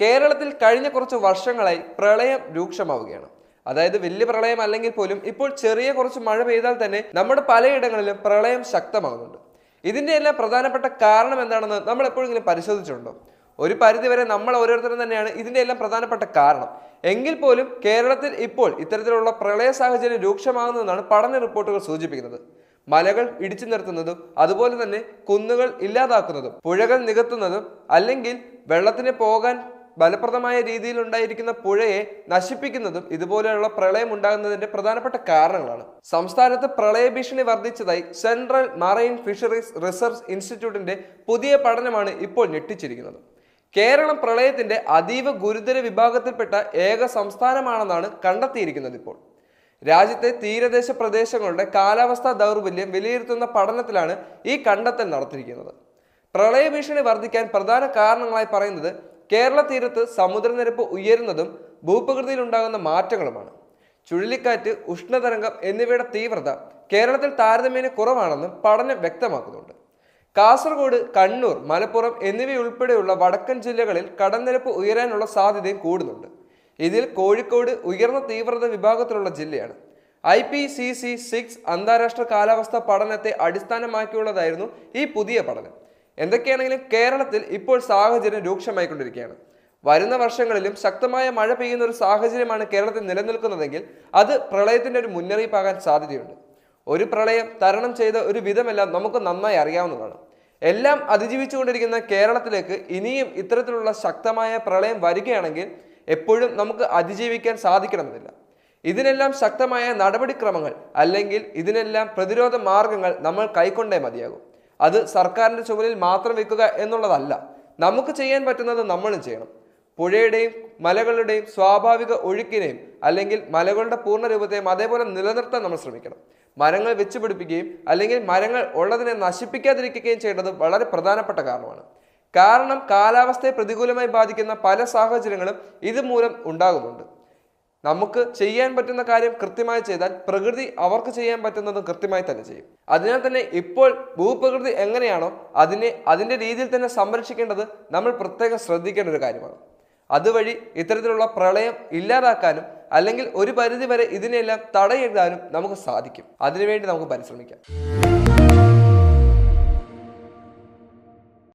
കേരളത്തിൽ കഴിഞ്ഞ കുറച്ച് വർഷങ്ങളായി പ്രളയം രൂക്ഷമാവുകയാണ്. അതായത് വലിയ പ്രളയം അല്ലെങ്കിൽ പോലും ഇപ്പോൾ ചെറിയ കുറച്ച് മഴ പെയ്താൽ തന്നെ നമ്മുടെ പലയിടങ്ങളിലും പ്രളയം ശക്തമാകുന്നുണ്ട്. ഇതിന്റെ എല്ലാം പ്രധാനപ്പെട്ട കാരണം എന്താണെന്ന് നമ്മൾ എപ്പോഴെങ്കിലും പരിശോധിച്ചിട്ടുണ്ടോ? ഒരു പരിധിവരെ നമ്മൾ ഓരോരുത്തരും തന്നെയാണ് ഇതിന്റെ എല്ലാം പ്രധാനപ്പെട്ട കാരണം. എങ്കിൽ പോലും കേരളത്തിൽ ഇപ്പോൾ ഇത്തരത്തിലുള്ള പ്രളയ സാഹചര്യം രൂക്ഷമാകുന്നതെന്നാണ് പഠന റിപ്പോർട്ടുകൾ സൂചിപ്പിക്കുന്നത്. മലകൾ ഇടിച്ചു നിർത്തുന്നതും അതുപോലെ തന്നെ കുന്നുകൾ ഇല്ലാതാക്കുന്നതും പുഴകൾ നികത്തുന്നതും അല്ലെങ്കിൽ വെള്ളത്തിന് പോകാൻ ഫലപ്രദമായ രീതിയിൽ ഉണ്ടായിരിക്കുന്ന പുഴയെ നശിപ്പിക്കുന്നതും ഇതുപോലെയുള്ള പ്രളയം ഉണ്ടാകുന്നതിന്റെ പ്രധാനപ്പെട്ട കാരണങ്ങളാണ്. സംസ്ഥാനത്ത് പ്രളയ ഭീഷണി വർദ്ധിച്ചതായി സെൻട്രൽ മറൈൻ ഫിഷറീസ് റിസർച്ച് ഇൻസ്റ്റിറ്റ്യൂട്ടിന്റെ പുതിയ പഠനമാണ് ഇപ്പോൾ ഞെട്ടിച്ചിരിക്കുന്നത്. കേരളം പ്രളയത്തിന്റെ അതീവ ഗുരുതര വിഭാഗത്തിൽപ്പെട്ട ഏക സംസ്ഥാനമാണെന്നാണ് കണ്ടെത്തിയിരിക്കുന്നത് ഇപ്പോൾ. രാജ്യത്തെ തീരദേശ പ്രദേശങ്ങളുടെ കാലാവസ്ഥാ ദൗർബല്യം വിലയിരുത്തുന്ന പഠനത്തിലാണ് ഈ കണ്ടെത്തൽ നടത്തിയിരിക്കുന്നത്. പ്രളയ ഭീഷണി വർദ്ധിക്കാൻ പ്രധാന കാരണങ്ങളായി പറയുന്നത് കേരള തീരത്ത് സമുദ്രനിരപ്പ് ഉയരുന്നതും ഭൂപ്രകൃതിയിൽ ഉണ്ടാകുന്ന മാറ്റങ്ങളുമാണ്. ചുഴലിക്കാറ്റ് ഉഷ്ണതരംഗം എന്നിവയുടെ തീവ്രത കേരളത്തിൽ താരതമ്യേന കുറവാണെന്നും പഠനം വ്യക്തമാക്കുന്നുണ്ട്. കാസർഗോഡ് കണ്ണൂർ മലപ്പുറം എന്നിവയുൾപ്പെടെയുള്ള വടക്കൻ ജില്ലകളിൽ കടൽനിരപ്പ് ഉയരാനുള്ള സാധ്യതയും കൂടുന്നുണ്ട്. ഇതിൽ കോഴിക്കോട് ഉയർന്ന തീവ്രത വിഭാഗത്തിലുള്ള ജില്ലയാണ്. I P C C six അന്താരാഷ്ട്ര കാലാവസ്ഥ പഠനത്തെ അടിസ്ഥാനമാക്കിയുള്ളതായിരുന്നു ഈ പുതിയ പഠനം. എന്തൊക്കെയാണെങ്കിലും കേരളത്തിൽ ഇപ്പോൾ സാഹചര്യം രൂക്ഷമായിക്കൊണ്ടിരിക്കുകയാണ്. വരുന്ന വർഷങ്ങളിലും ശക്തമായ മഴ പെയ്യുന്ന ഒരു സാഹചര്യമാണ് കേരളത്തിൽ നിലനിൽക്കുന്നതെങ്കിൽ അത് പ്രളയത്തിന്റെ ഒരു മുന്നറിയിപ്പാകാൻ സാധ്യതയുണ്ട്. ഒരു പ്രളയം തരണം ചെയ്ത ഒരു വിധമെല്ലാം നമുക്ക് നന്നായി അറിയാവുന്നതാണ്. എല്ലാം അതിജീവിച്ചുകൊണ്ടിരിക്കുന്ന കേരളത്തിലേക്ക് ഇനിയും ഇത്തരത്തിലുള്ള ശക്തമായ പ്രളയം വരികയാണെങ്കിൽ എപ്പോഴും നമുക്ക് അതിജീവിക്കാൻ സാധിക്കണമെന്നില്ല. ഇതിനെല്ലാം ശക്തമായ നടപടിക്രമങ്ങൾ അല്ലെങ്കിൽ ഇതിനെല്ലാം പ്രതിരോധ മാർഗങ്ങൾ നമ്മൾ കൈക്കൊണ്ടേ മതിയാകും. അത് സർക്കാരിന്റെ ചുമലിൽ മാത്രം വെക്കുക എന്നുള്ളതല്ല. നമുക്ക് ചെയ്യാൻ പറ്റുന്നത് നമ്മളും ചെയ്യണം. പുഴയുടെയും മലകളുടെയും സ്വാഭാവിക ഒഴുക്കിനെയും അല്ലെങ്കിൽ മലകളുടെ പൂർണ രൂപത്തെയും അതേപോലെ നിലനിർത്താൻ നമ്മൾ ശ്രമിക്കണം. മരങ്ങൾ വെച്ചുപിടിപ്പിക്കുകയും അല്ലെങ്കിൽ മരങ്ങൾ ഉള്ളതിനെ നശിപ്പിക്കാതിരിക്കുകയും ചെയ്യേണ്ടത് വളരെ പ്രധാനപ്പെട്ട കാരണമാണ്. കാരണം കാലാവസ്ഥയെ പ്രതികൂലമായി ബാധിക്കുന്ന പല സാഹചര്യങ്ങളും ഇതുമൂലം ഉണ്ടാകുന്നുണ്ട്. നമുക്ക് ചെയ്യാൻ പറ്റുന്ന കാര്യം കൃത്യമായി ചെയ്താൽ പ്രകൃതി അവർക്ക് ചെയ്യാൻ പറ്റുന്നതും കൃത്യമായി തന്നെ ചെയ്യും. അതിനാൽ തന്നെ ഇപ്പോൾ ഭൂപ്രകൃതി എങ്ങനെയാണോ അതിനെ അതിന്റെ രീതിയിൽ തന്നെ സംരക്ഷിക്കേണ്ടത് നമ്മൾ പ്രത്യേകം ശ്രദ്ധിക്കേണ്ട ഒരു കാര്യമാണ്. അതുവഴി ഇത്തരത്തിലുള്ള പ്രളയം ഇല്ലാതാക്കാനും അല്ലെങ്കിൽ ഒരു പരിധി വരെ ഇതിനെല്ലാം തടയിടാനും നമുക്ക് സാധിക്കും. അതിനുവേണ്ടി നമുക്ക് പരിശ്രമിക്കാം.